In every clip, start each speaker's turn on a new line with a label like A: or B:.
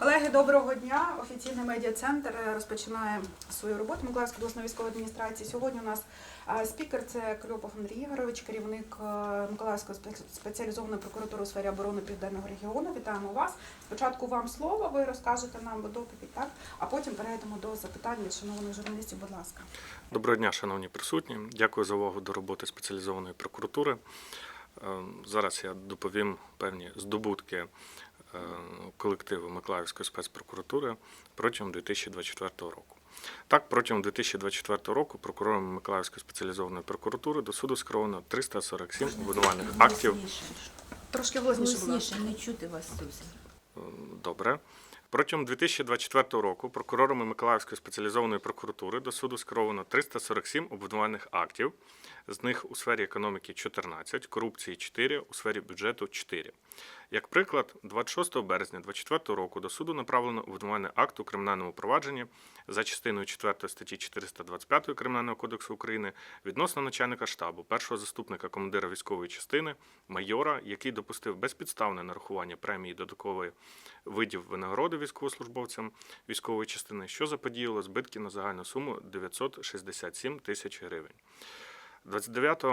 A: Колеги, доброго дня. Офіційний медіа-центр е, розпочинає свою роботу Миколаївської обласної військової адміністрації. Сьогодні у нас спікер це Кльопов Андрій Ігорович, керівник е, Миколаївської спеціалізованої прокуратури у сфері оборони Південного регіону. Вітаємо вас. Спочатку вам слово, ви розкажете нам доповідь, так? А потім перейдемо до запитань від шановних журналістів. Будь ласка.
B: Доброго дня, шановні присутні. Дякую за увагу до роботи спеціалізованої прокуратури. Е, Зараз я доповім певні здобутки колективу Миколаївської спецпрокуратури протягом 2024 року. Так, протягом 2024 року прокурорами Миколаївської спеціалізованої прокуратури до суду скеровано 347 обвинувальних актів.
A: Трошки голосніше,
C: не чути вас зовсім.
B: Добре. Протягом 2024 року прокурорами Миколаївської спеціалізованої прокуратури до суду скеровано 347 обвинувальних актів, з них у сфері економіки 14, корупції 4, у сфері бюджету 4. Як приклад, 26 березня 2024 року до суду направлено обвинувальний акт у кримінальному провадженні за частиною 4 статті 425 Кримінального кодексу України відносно начальника штабу, першого заступника командира військової частини, майора, який допустив безпідставне нарахування премії додаткової видів винагороди військовослужбовцям військової частини, що заподіяло збитки на загальну суму 967 тисяч гривень. 29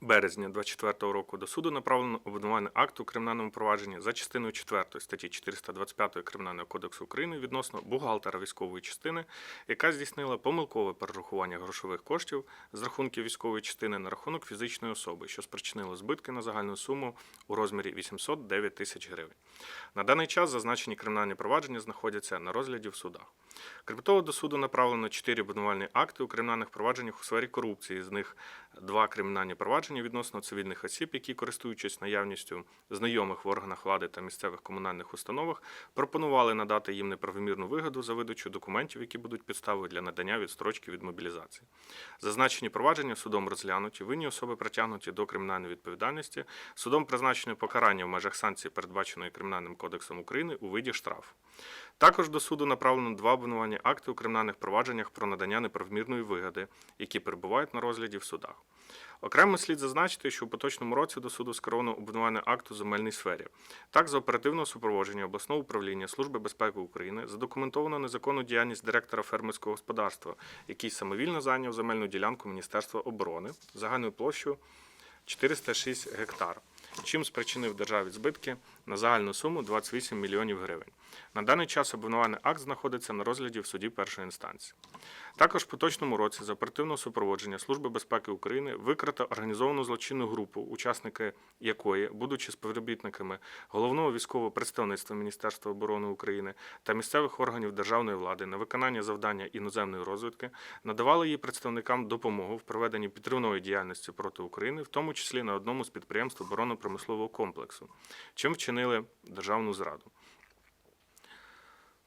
B: березня 2024 року до суду направлено обвинувальний акт у кримінальному провадженні за частиною 4 статті 425 Кримінального кодексу України відносно бухгалтера військової частини, яка здійснила помилкове перерахування грошових коштів з рахунків військової частини на рахунок фізичної особи, що спричинило збитки на загальну суму у розмірі 809 тисяч гривень. На даний час зазначені кримінальні провадження знаходяться на розгляді в судах. Крім до суду направлено 4 обвинувальні акти у кримінальних провадженнях у сфері корупції. З них два кримінальні провадження відносно цивільних осіб, які, користуючись наявністю знайомих в органах влади та місцевих комунальних установах, пропонували надати їм неправомірну вигоду за видачу документів, які будуть підставою для надання відстрочки від мобілізації. Зазначені провадження судом розглянуті, винні особи притягнуті до кримінальної відповідальності, судом призначено покарання в межах санкцій, передбаченої Кримінальним кодексом України у виді штрафу. Також до суду направлено два обвинувальні акти у кримінальних провадженнях про надання неправомірної вигоди, які перебувають на розгляді в судах. Окремо слід зазначити, що у поточному році до суду скеровано обвинувальний акт у земельній сфері. Так, за оперативного супроводження обласного управління Служби безпеки України задокументовано незаконну діяльність директора фермерського господарства, який самовільно зайняв земельну ділянку Міністерства оборони загальною площею 406 гектар, чим спричинив державі збитки на загальну суму 28 мільйонів гривень. На даний час обвинувальний акт знаходиться на розгляді в суді першої інстанції. Також в поточному році за оперативного супроводження Служби безпеки України викрито організовану злочинну групу, учасники якої, будучи співробітниками головного військового представництва Міністерства оборони України та місцевих органів державної влади на виконання завдання іноземної розвідки, надавали її представникам допомогу в проведенні підривної діяльності проти України, в тому числі на одному з підприємств оборонно-промислового комплексу, чим вчинили державну зраду.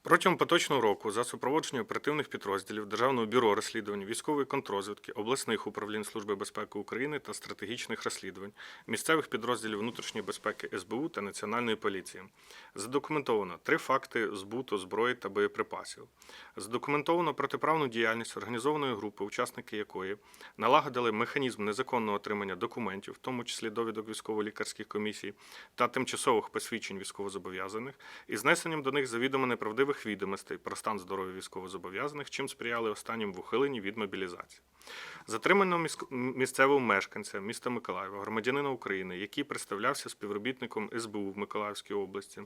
B: Протягом поточного року за супроводження оперативних підрозділів Державного бюро розслідувань, військової контрозвідки, обласних управлінь Служби безпеки України та стратегічних розслідувань, місцевих підрозділів внутрішньої безпеки СБУ та Національної поліції задокументовано три факти збуту зброї та боєприпасів. Задокументовано протиправну діяльність організованої групи, учасники якої налагодили механізм незаконного отримання документів, в тому числі довідок військово-лікарських комісій та тимчасових посвідчень військовозобов'язаних, і знесенням до них завідомо неправдивих відомостей про стан здоров'я військовозобов'язаних, чим сприяли останнім в ухиленні від мобілізації. Затримано місцевого мешканця міста Миколаєва, громадянина України, який представлявся співробітником СБУ в Миколаївській області,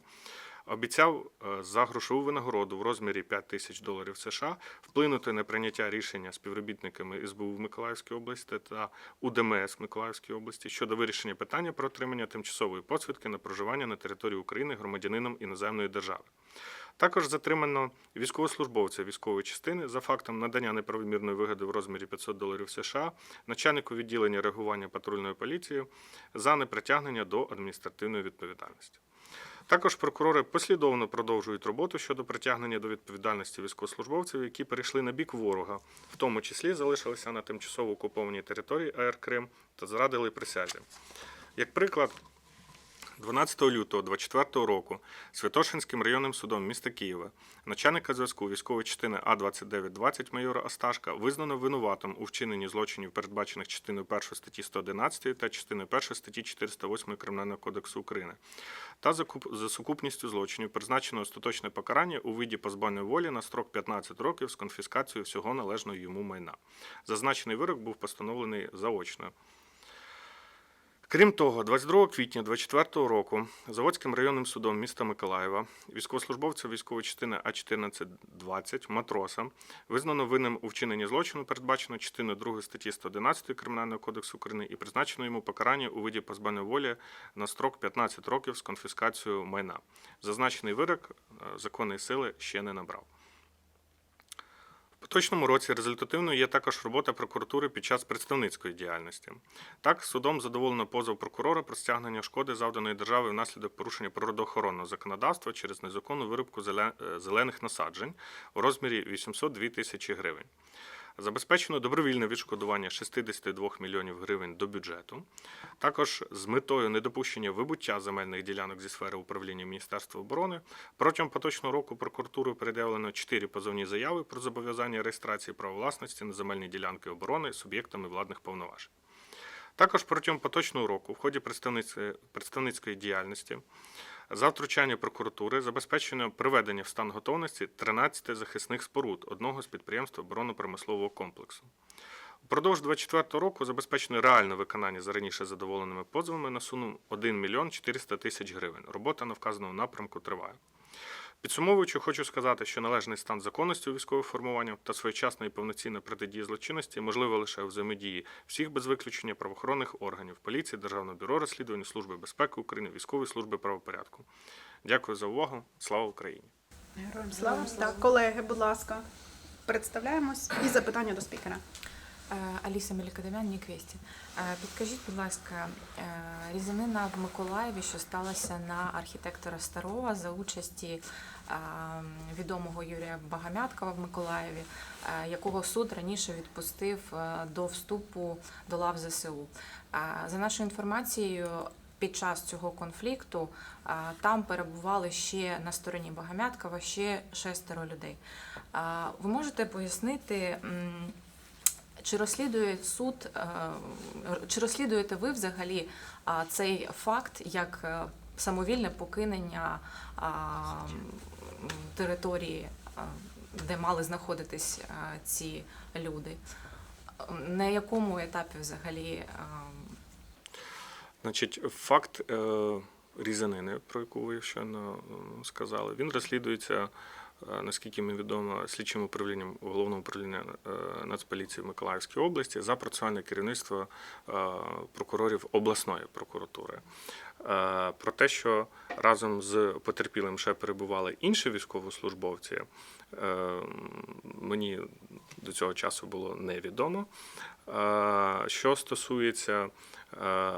B: обіцяв е, за грошову винагороду в розмірі 5 тисяч доларів США вплинути на прийняття рішення співробітниками СБУ в Миколаївській області та УДМС Миколаївській області щодо вирішення питання про отримання тимчасової посвідки на проживання на території України громадянином іноземної держави. Також затримано військовослужбовця військової частини за фактом надання неправомірної вигоди в розмірі 500 доларів США, начальнику відділення реагування патрульної поліції за непритягнення до адміністративної відповідальності. Також прокурори послідовно продовжують роботу щодо притягнення до відповідальності військовослужбовців, які перейшли на бік ворога, в тому числі залишилися на тимчасово окупованій території АР Крим та зрадили присязі. Як приклад, 12 лютого 24 року Святошинським районним судом міста Києва начальника зв'язку військової частини А2920 майора Асташка визнано винуватим у вчиненні злочинів, передбачених частиною 1 статті 111 та частиною 1 статті 408 Кримінального кодексу України, та за сукупністю злочинів призначено остаточне покарання у виді позбавлення волі на строк 15 років з конфіскацією всього належного йому майна. Зазначений вирок був постановлений заочно. Крім того, 22 квітня 2024 року Заводським районним судом міста Миколаєва військовослужбовця військової частини А1420 матроса визнано винним у вчиненні злочину, передбачено частиною 2 статті 111 Кримінального кодексу України і призначено йому покарання у виді позбавлення волі на строк 15 років з конфіскацією майна. Зазначений вирок е, законної сили ще не набрав. Поточному році результативною є також робота прокуратури під час представницької діяльності. Так, судом задоволено позов прокурора про стягнення шкоди, завданої держави внаслідок порушення природоохоронного законодавства через незаконну вирубку е, зелених насаджень у розмірі 802 тисячі гривень. Забезпечено добровільне відшкодування 62 мільйонів гривень до бюджету. Також з метою недопущення вибуття земельних ділянок зі сфери управління Міністерства оборони протягом поточного року прокуратурою перед'явлено 4 позовні заяви про зобов'язання реєстрації права власності на земельні ділянки оборони суб'єктами владних повноважень. Також протягом поточного року в ході представницької, діяльності за втручання прокуратури забезпечено приведення в стан готовності 13 захисних споруд одного з підприємств оборонно-промислового комплексу. Упродовж 2024 року забезпечено реальне виконання за раніше задоволеними позовами на суму 1 мільйон 400 тисяч гривень. Робота на вказаному напрямку триває. Підсумовуючи, хочу сказати, що належний стан законності у військових формуваннях та своєчасна і повноцінна протидія злочинності можливо лише у взаємодії всіх без виключення правоохоронних органів поліції, Державного бюро розслідувань, Служби безпеки України, військової служби правопорядку. Дякую за увагу. Слава Україні!
A: Героям слава. Так, колеги, будь ласка, представляємось і запитання до спікера.
C: Е, Аліса Мелікадемян, Ніквесті. Е, Підкажіть, будь ласка, е, різанина в Миколаєві, що сталася на архітектора Старова за участі відомого Юрія Багамяткова в Миколаєві, е, якого суд раніше відпустив е, до вступу до лав ЗСУ. Е, За нашою інформацією, під час цього конфлікту там перебували ще на стороні Багамяткова ще шестеро людей. Ви можете пояснити? чи розслідує суд, чи розслідуєте ви взагалі цей факт як самовільне покинення території, де мали знаходитись ці люди? На якому етапі взагалі
B: Значить, факт е, різанини, про яку ви щойно е, сказали, він розслідується, е, наскільки мені відомо, слідчим управлінням головного управління Нацполіції Миколаївській області за процесуальне керівництво е, прокурорів обласної прокуратури. Е, Про те, що разом з потерпілим ще перебували інші військовослужбовці, е, мені до цього часу було невідомо. Що стосується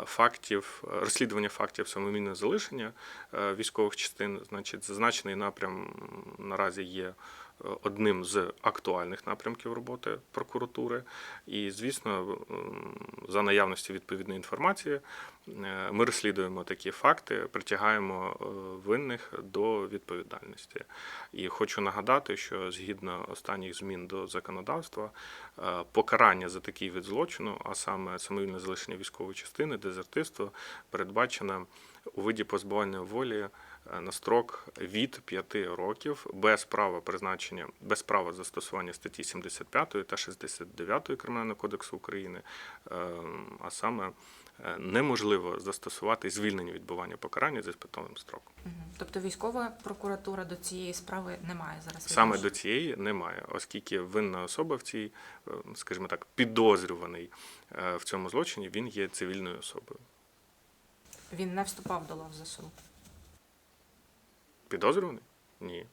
B: фактів, розслідування фактів самовільного залишення військових частин, значить, зазначений напрям наразі є одним з актуальних напрямків роботи прокуратури. І, звісно, за наявності відповідної інформації е, ми розслідуємо такі факти, притягаємо е, винних до відповідальності. І хочу нагадати, що згідно останніх змін до законодавства, е, покарання за такий вид злочину, а саме самовільне залишення військової частини, дезертирство, передбачено у виді позбавлення волі е, на строк від 5 років без права призначення, без права застосування статті 75 та 69 Кримінального кодексу України, е, а саме е, неможливо застосувати звільнення відбування покарання за спитовим строком.
C: тобто військова прокуратура до цієї справи не має зараз
B: Саме до цієї немає, оскільки винна особа в цій, е, скажімо так, підозрюваний е, в цьому злочині, він є цивільною особою.
C: він не вступав до лав ЗСУ.
B: Підозрюваний? Ні.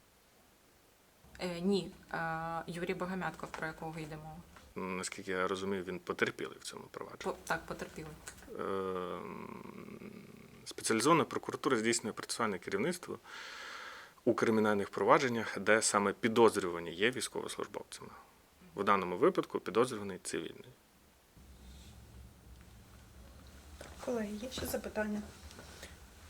C: Е, ні, е, Юрій Багамятков, про якого йде мова.
B: Наскільки я розумію, він потерпілий в цьому провадженні.
C: По- так, потерпіли.
B: Е, Спеціалізована прокуратура здійснює процесуальне керівництво у кримінальних провадженнях, де саме підозрювані є військовослужбовцями. В даному випадку підозрюваний цивільний.
A: Колеги, є ще запитання?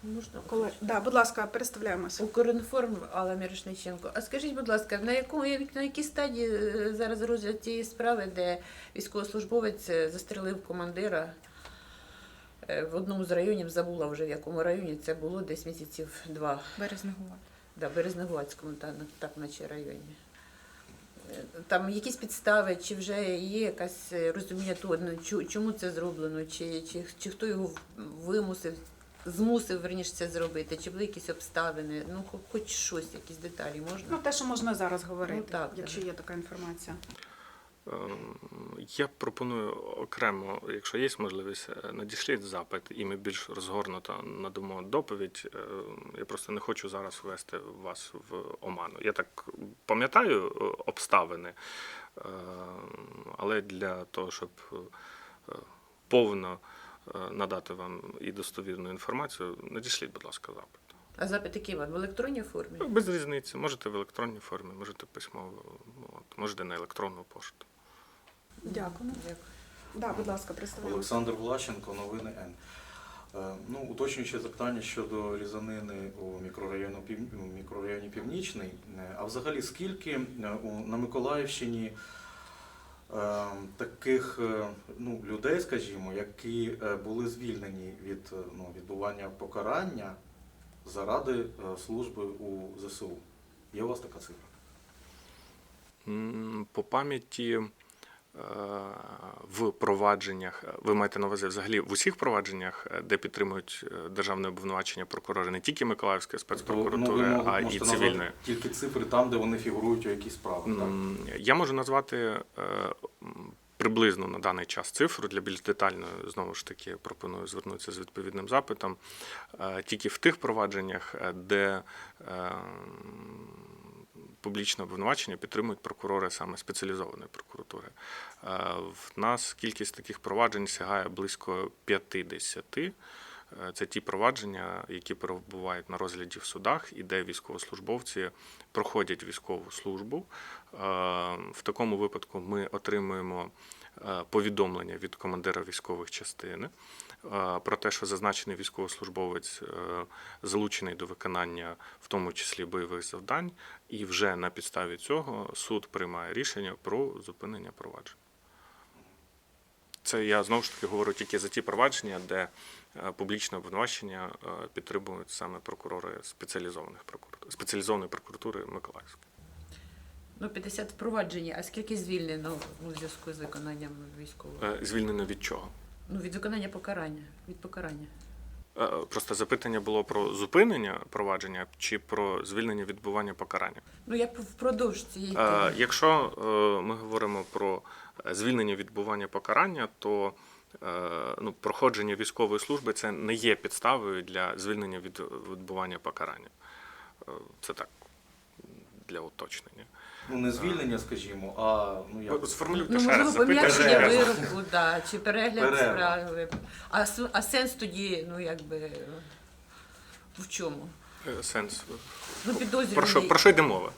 D: Можна
A: Коли да, будь ласка, представляємося.
D: Укрінформ Алла Мірошниченко. А скажіть, будь ласка, на яку на якій стадії е, зараз розгляд тієї справи, де військовослужбовець е, застрелив командира е, в одному з районів, забула вже в якому районі це було десь місяців два.
C: Березнегова.
D: Да, Березнегуватському, та, так наче районі. Там якісь підстави, чи вже є якесь е, розуміння того, ну, чому це зроблено, чи, чи, чи хто його вимусив, змусив верніше це зробити, чи були якісь обставини, ну хоч щось, якісь деталі можна.
A: Ну, те, що можна зараз говорити,
D: Ну, так,
A: якщо
D: так.
A: є така інформація.
B: Ем, Я пропоную окремо, якщо є можливість, е, надішліть запит, і ми більш розгорнуто надамо доповідь. Е, Я просто не хочу зараз ввести вас в оману. Я так пам'ятаю е, обставини, е, але для того, щоб е, повно надати вам і достовірну інформацію, надішліть, будь ласка, запит.
D: А запит який вам? В електронній формі?
B: Ну, Без різниці. Можете в електронній формі, можете письмово, от, можете на електронну пошту.
A: Дякую.
D: Дякую.
A: Да, будь ласка, представляємося.
E: Олександр Влащенко, новини Н. Е, Ну, уточнюючи запитання щодо різанини у мікрорайоні, Пів- у мікрорайоні Північний. Е, А взагалі скільки е, на Миколаївщині е, таких е, ну, людей, скажімо, які е, були звільнені від е, ну, відбування покарання заради служби у ЗСУ? Є у вас така цифра?
B: По пам'яті в провадженнях, ви маєте на увазі взагалі в усіх провадженнях, е, де підтримують е, державне обвинувачення прокурори, не тільки Миколаївської спецпрокуратури,
E: ну,
B: а і цивільної.
E: Тільки цифри там, де вони фігурують у якійсь справах. Так?
B: Я можу назвати е, м, приблизну на даний час цифру для більш детальної, знову ж таки, пропоную звернутися з відповідним запитом. Тільки в тих провадженнях, де публічне обвинувачення підтримують прокурори саме спеціалізованої прокуратури. Е, В нас кількість таких проваджень сягає близько 50. Е, Це ті провадження, які перебувають на розгляді в судах, і де військовослужбовці проходять військову службу. Е, В такому випадку ми отримуємо повідомлення від командира військових частин е, про те, що зазначений військовослужбовець е, залучений до виконання, в тому числі бойових завдань, і вже на підставі цього суд приймає рішення про зупинення провадження. Це я знову ж таки говорю тільки за ті провадження, де е, публічне обвинувачення е, підтримують саме прокурори спеціалізованих прокуратур, спеціалізованої прокуратури Миколаївської.
D: Ну, 50 впровадження, а скільки звільнено у зв'язку з виконанням військового?
B: Е, Звільнено від чого?
D: Ну, від виконання покарання. Від покарання.
B: Е, Просто запитання було про зупинення провадження чи про звільнення відбування покарання.
D: Ну, я впродовж цієї
B: Е,
D: теми.
B: Якщо е, ми говоримо про звільнення відбування покарання, то е, ну, проходження військової служби це не є підставою для звільнення від відбування покарання. Е, Це так для уточнення.
E: Ну, не звільнення, скажімо, а ну як
B: Сформулюйте
D: Ну,
B: ще раз
D: можливо, пом'якшення
E: Перерва.
D: вироку, да, чи перегляд справи. А, с- а сенс тоді, ну якби в чому?
B: Е, Сенс.
D: Ну,
B: Про що,
D: підозрюваний,
B: про що йде мова?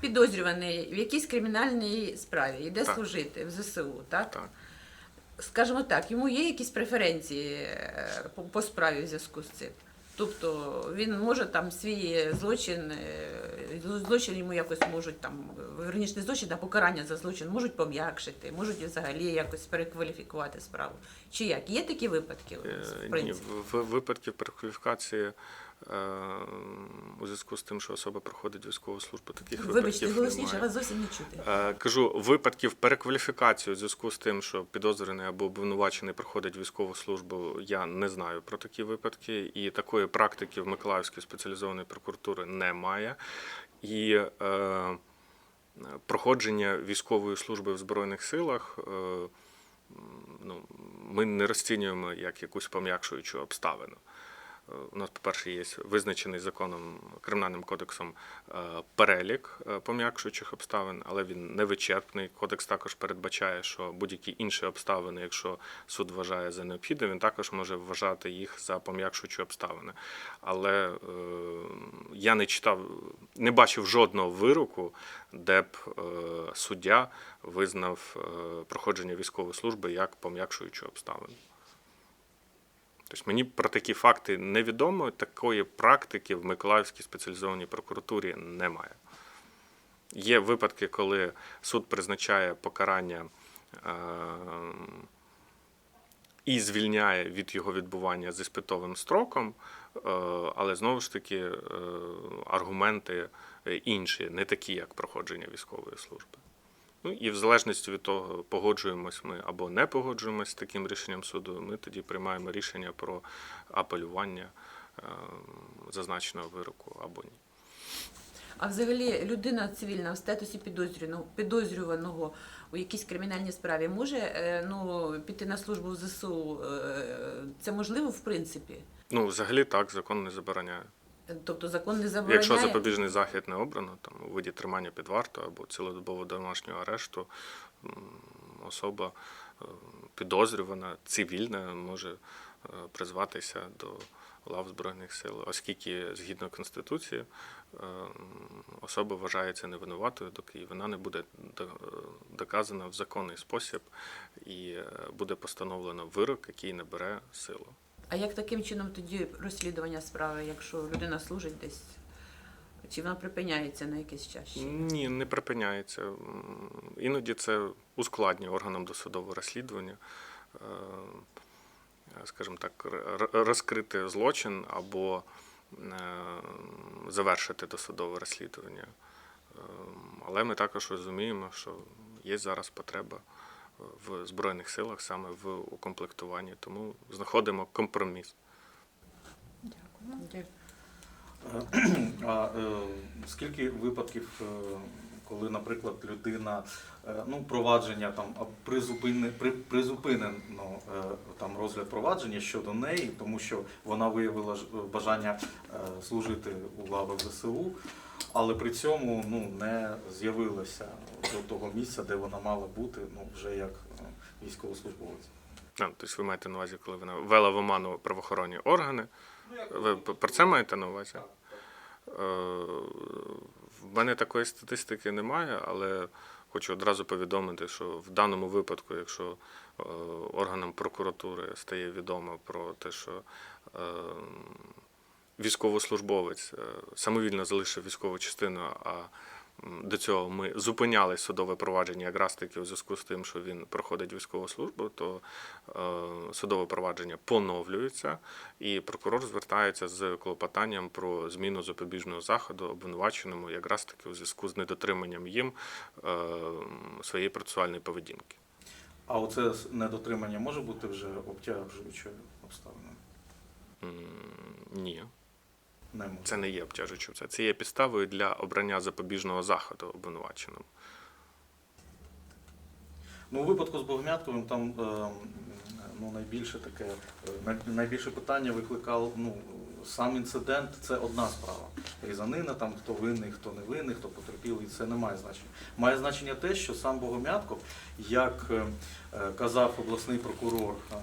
D: підозрюваний в якійсь кримінальній справі йде
B: Так.
D: служити в ЗСУ, так?
B: Так.
D: Скажімо так, йому є якісь преференції е, по, по справі в зв'язку з цим. Тобто він може там свій злочин, е, злочин йому якось можуть там, верніше не злочин, а покарання за злочин можуть пом'якшити, можуть взагалі якось перекваліфікувати справу. Чи як? Є такі випадки?
B: Е,
D: в
B: Ні,
D: принципі?
B: в випадків перекваліфікації е, у зв'язку з тим, що особа проходить військову службу, таких
D: Вибачте,
B: випадків
D: голосніше,
B: немає.
D: вас зовсім не чути.
B: Е, Кажу, випадків перекваліфікації у зв'язку з тим, що підозрюваний або обвинувачений проходить військову службу, я не знаю про такі випадки, і такої практики в Миколаївській спеціалізованої прокуратури немає. І е, проходження військової служби в Збройних силах. Е, ну, ми не розцінюємо як якусь пом'якшуючу обставину. У нас, по-перше, є визначений законом кримінальним кодексом е, перелік е, пом'якшуючих обставин, але він не вичерпний. Кодекс також передбачає, що будь-які інші обставини, якщо суд вважає за необхідне, він також може вважати їх за пом'якшуючі обставини. Але е, я не читав, не бачив жодного вироку, де б суддя визнав проходження військової служби як пом'якшуючу обставину. Тобто мені про такі факти невідомо, такої практики в Миколаївській спеціалізованій прокуратурі немає. Є випадки, коли суд призначає покарання е, і звільняє від його відбування з іспитовим строком, е, але знову ж таки е, аргументи е, інші, не такі, як проходження військової служби. Ну і в залежності від того, погоджуємось ми або не погоджуємось з таким рішенням суду, ми тоді приймаємо рішення про апелювання е, зазначеного вироку або ні.
D: А взагалі людина цивільна в статусі підозрюваного, підозрюваного у якійсь кримінальній справі може е, ну, піти на службу в ЗСУ? Е, Це можливо в принципі?
B: Ну, взагалі так, закон не забороняє.
D: Тобто закон не забороняє?
B: Якщо запобіжний захід не обрано, там у виді тримання під вартою або цілодобово домашнього арешту, особа е, підозрювана, цивільна може е, призватися до лав Збройних сил, оскільки згідно Конституції е, особа вважається невинуватою, доки вона не буде до- доказана в законний спосіб і буде постановлено вирок, який набере силу.
D: А як таким чином тоді розслідування справи, якщо людина служить десь? Чи вона припиняється на якийсь час?
B: Ні, не припиняється. Іноді це ускладнює органам досудового розслідування, е, скажімо так, розкрити злочин або е, завершити досудове розслідування. Е, Але ми також розуміємо, що є зараз потреба в Збройних силах саме в укомплектуванні, тому знаходимо компроміс.
A: Дякую.
E: А е, скільки випадків, е, коли, наприклад, людина е, ну, провадження там призупинено е, там розгляд провадження щодо неї, тому що вона виявила ж- бажання служити у лавах ЗСУ, але при цьому ну, не з'явилася до того місця, де вона мала бути, ну вже як е, військовослужбовець.
B: А, тобто ви маєте на увазі, коли вона вела в оману правоохоронні органи. Ви про це маєте на увазі? Е, В мене такої статистики немає, але хочу одразу повідомити, що в даному випадку, якщо е, органам прокуратури стає відомо про те, що військовослужбовець е, самовільно залишив військову частину, а до цього ми зупиняли судове провадження якраз таки у зв'язку з тим, що він проходить військову службу, то е, судове провадження поновлюється, і прокурор звертається з клопотанням про зміну запобіжного заходу обвинуваченому якраз таки у зв'язку з недотриманням їм е, своєї процесуальної поведінки.
E: А оце недотримання може бути вже обтяжуючою обставиною?
B: Ні,
E: Не може.
B: це не є обтяжуючим. Це, це є підставою для обрання запобіжного заходу обвинуваченому.
E: Ну, у випадку з Богомятковим там е, ну, найбільше таке е, найбільше питання викликав ну, сам інцидент це одна справа. Різанина, там хто винний, хто не винний, хто потерпілий, це не має значення. Має значення те, що сам Богомятков, як е, е, казав обласний прокурор, е,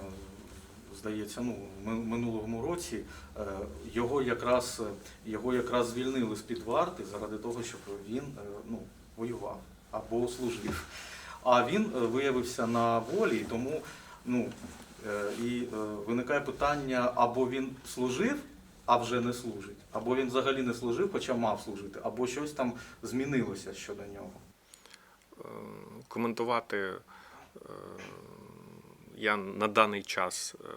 E: здається, ну, минулому році, е, його якраз, його якраз звільнили з-під варти заради того, щоб він е, ну, воював або служив. А він е, виявився на волі, тому ну, і виникає питання, або він служив, а вже не служить, або він взагалі не служив, хоча мав служити, або щось там змінилося щодо нього.
B: Коментувати я на даний час е,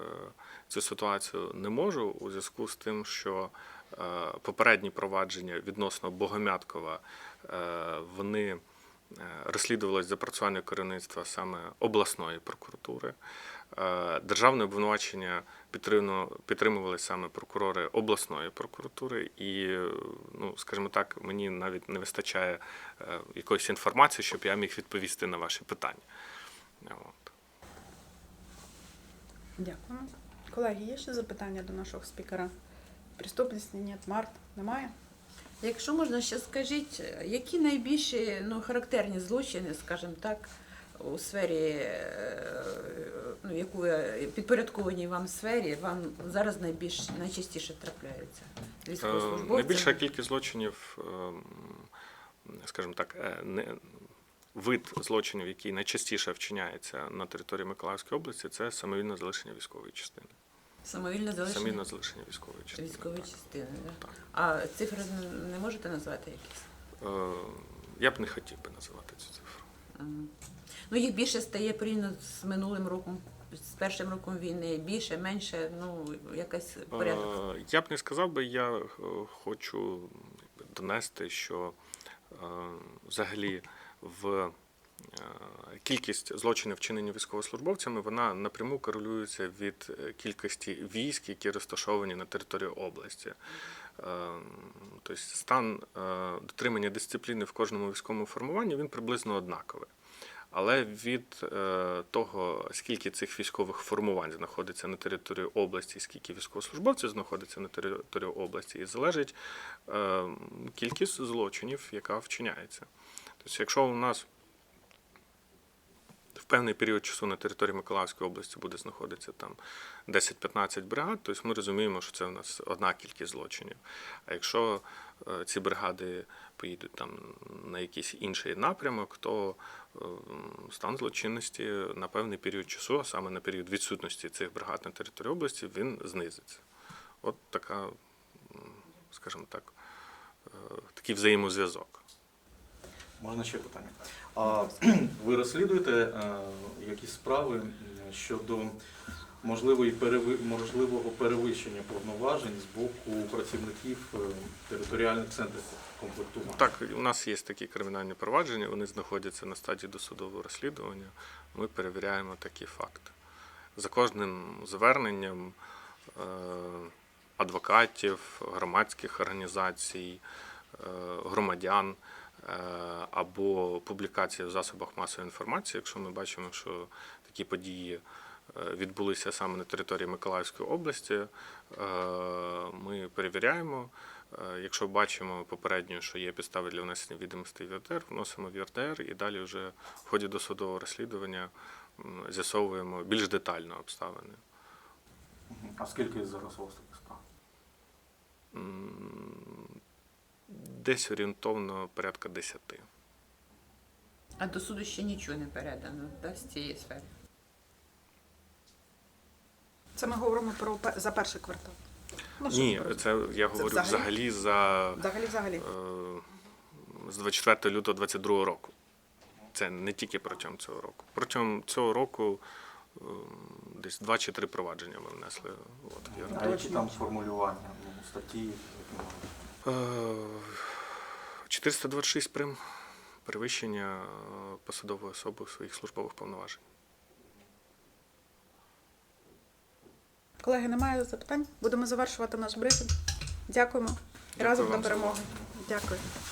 B: цю ситуацію не можу у зв'язку з тим, що е, попередні провадження відносно Богомяткова е, вони розслідувалися за процесуальне керівництва саме обласної прокуратури. Державне обвинувачення підтримували саме прокурори обласної прокуратури, і, ну, скажімо так, мені навіть не вистачає якоїсь інформації, щоб я міг відповісти на ваші питання.
A: Дякую. Колеги, є ще запитання до нашого спікера? Преступності ні, март немає?
D: Якщо можна ще скажіть, які найбільші ну, характерні злочини, скажімо так, у сфері, е, ну, яку ви підпорядкованій вам сфері, вам зараз найбільш найчастіше трапляються?
B: Е,
D: Військовослужбовцям?
B: Найбільша кількість злочинів, ем, скажімо так, е, не, вид злочинів, який найчастіше вчиняється на території Миколаївської області, це самовільне залишення військової частини.
D: Самовільне залишення
B: самі на залишення військової частини.
D: військової
B: так.
D: частини.
B: Так.
D: А цифри не- можете назвати якісь?
B: Е, Я б не хотів би називати цю цифру.
D: Ну, їх більше стає порівняно з минулим роком, з першим роком війни. Більше, менше, ну, якась порядок.
B: Е, Я б не сказав би, я е, хочу донести, що взагалі в е, кількість злочинів вчинені військовослужбовцями вона напряму корелюється від е, кількості військ, які розташовані на території області. Е, Тобто стан дотримання дисципліни в кожному військовому формуванні він приблизно однаковий. Але від того, скільки цих військових формувань знаходиться на території області, скільки військовослужбовців знаходиться на території області, і залежить кількість злочинів, яка вчиняється. Тобто, якщо у нас в певний період часу на території Миколаївської області буде знаходитися там 10-15 бригад, то ми розуміємо, що це у нас одна кількість злочинів. А якщо е, ці бригади поїдуть там на якийсь інший напрямок, то е, стан злочинності на певний період часу, а саме на період відсутності цих бригад на території області, він знизиться. От така, скажімо так, е, такий взаємозв'язок.
E: Можна ще питання. А ви розслідуєте е, якісь справи щодо можливого перевищення повноважень з боку працівників е, територіальних центрів комплектування?
B: Так, у нас є такі кримінальні провадження, вони знаходяться на стадії досудового розслідування. Ми перевіряємо такі факти. За кожним зверненням е, адвокатів, громадських організацій, громадян або публікації в засобах масової інформації, якщо ми бачимо, що такі події е, відбулися саме на території Миколаївської області, е, ми перевіряємо. Е, Якщо бачимо попередньо, що є підстави для внесення відомостей в ЄРДР, вносимо в ЄРДР і далі вже в ході досудового розслідування з'ясовуємо більш детально обставини.
E: А скільки зараз у вас таких справ?
B: Десь орієнтовно порядка 10.
D: А до суду ще нічого не передано да, з цієї сфери.
A: Це ми говоримо про пе- за перший квартал. Ну,
B: Ні,
A: ви
B: це я говорю
A: взагалі?
B: взагалі за
A: взагалі взагалі.
B: е, з 24 лютого 22 року. Це не тільки протягом цього року. Протягом цього року е, десь два чи три провадження ми внесли. От, ЄРДР.
E: А які там формулювання ну, статті? які можуть?
B: Е, 426 прим. Перевищення е, посадової особи своїх службових повноважень.
A: Колеги, немає запитань? Будемо завершувати наш брифінг. Дякуємо. Разом до перемоги. Дякую.